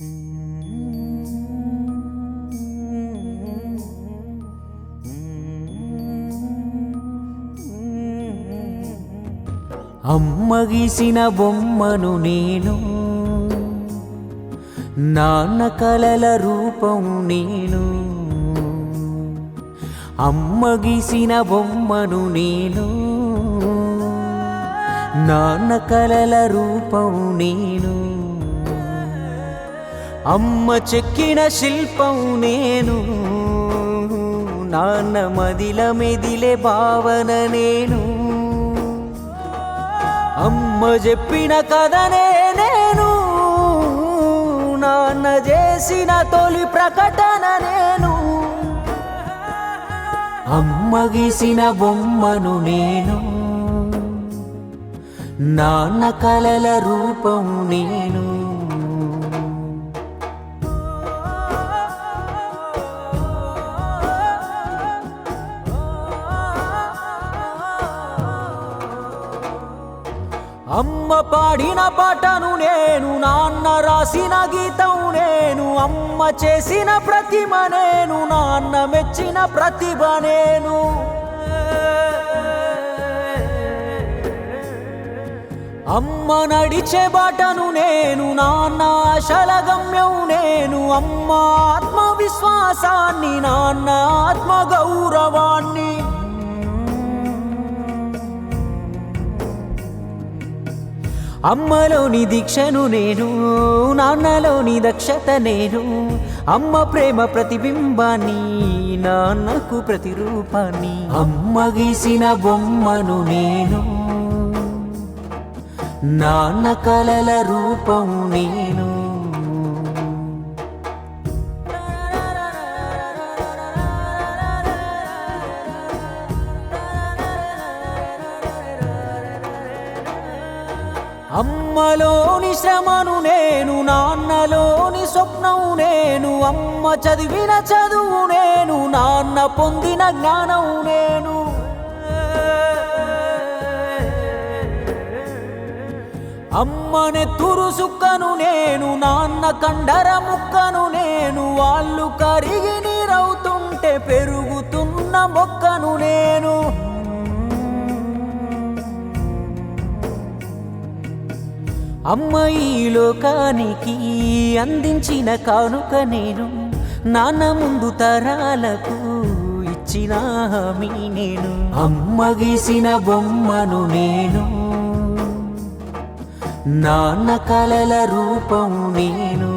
అమ్మ గీసిన బొమ్మను నేను నాన్న కలల రూపం నేను అమ్మ గీసిన బొమ్మను నేను నాన్న కలల రూపం నేను. అమ్మ చెక్కిన శిల్పం నేను నాన్న మదిల మెదిలే భావన నేను. అమ్మ చెప్పిన కథనే నేను నాన్న చేసిన తొలి ప్రకటన నేను. అమ్మ గీసిన బొమ్మను నేను నాన్న కలల రూపం నేను. అమ్మ పాడిన పాటను నేను నాన్న రాసిన గీతం నేను అమ్మ చేసిన ప్రతిమ నేను నాన్న మెచ్చిన ప్రతిభ నేను. అమ్మ నడిచే బాటను నేను నాన్న ఆశల గమ్యం నేను అమ్మ ఆత్మవిశ్వాసాన్ని నాన్న ఆత్మ గౌరవాన్ని అమ్మలోని దీక్షను నేను నాన్నలోని దక్షత నేను. అమ్మ ప్రేమ ప్రతిబింబాన్ని నాన్నకు ప్రతిరూపాన్ని. అమ్మ గీసిన బొమ్మను నేను నాన్న కలల రూపం నేను. అమ్మలోని శ్రమను నేను నాన్నలోని స్వప్నం నేను అమ్మ చదివిన చదువు నేను నాన్న పొందిన జ్ఞానం నేను. అమ్మనే తురుసుక్కను నేను నాన్న కండర ముక్కను నేను వాళ్ళు కరిగి నీరవుతుంటే పెరుగుతున్న మొక్కను నేను. అమ్మ ఈ లోకానికి అందించిన కానుక నేను నాన్న ముందు తరాలకు ఇచ్చిన హామీ నేను. అమ్మ గీసిన బొమ్మను నేను నాన్న కలల రూపం నేను.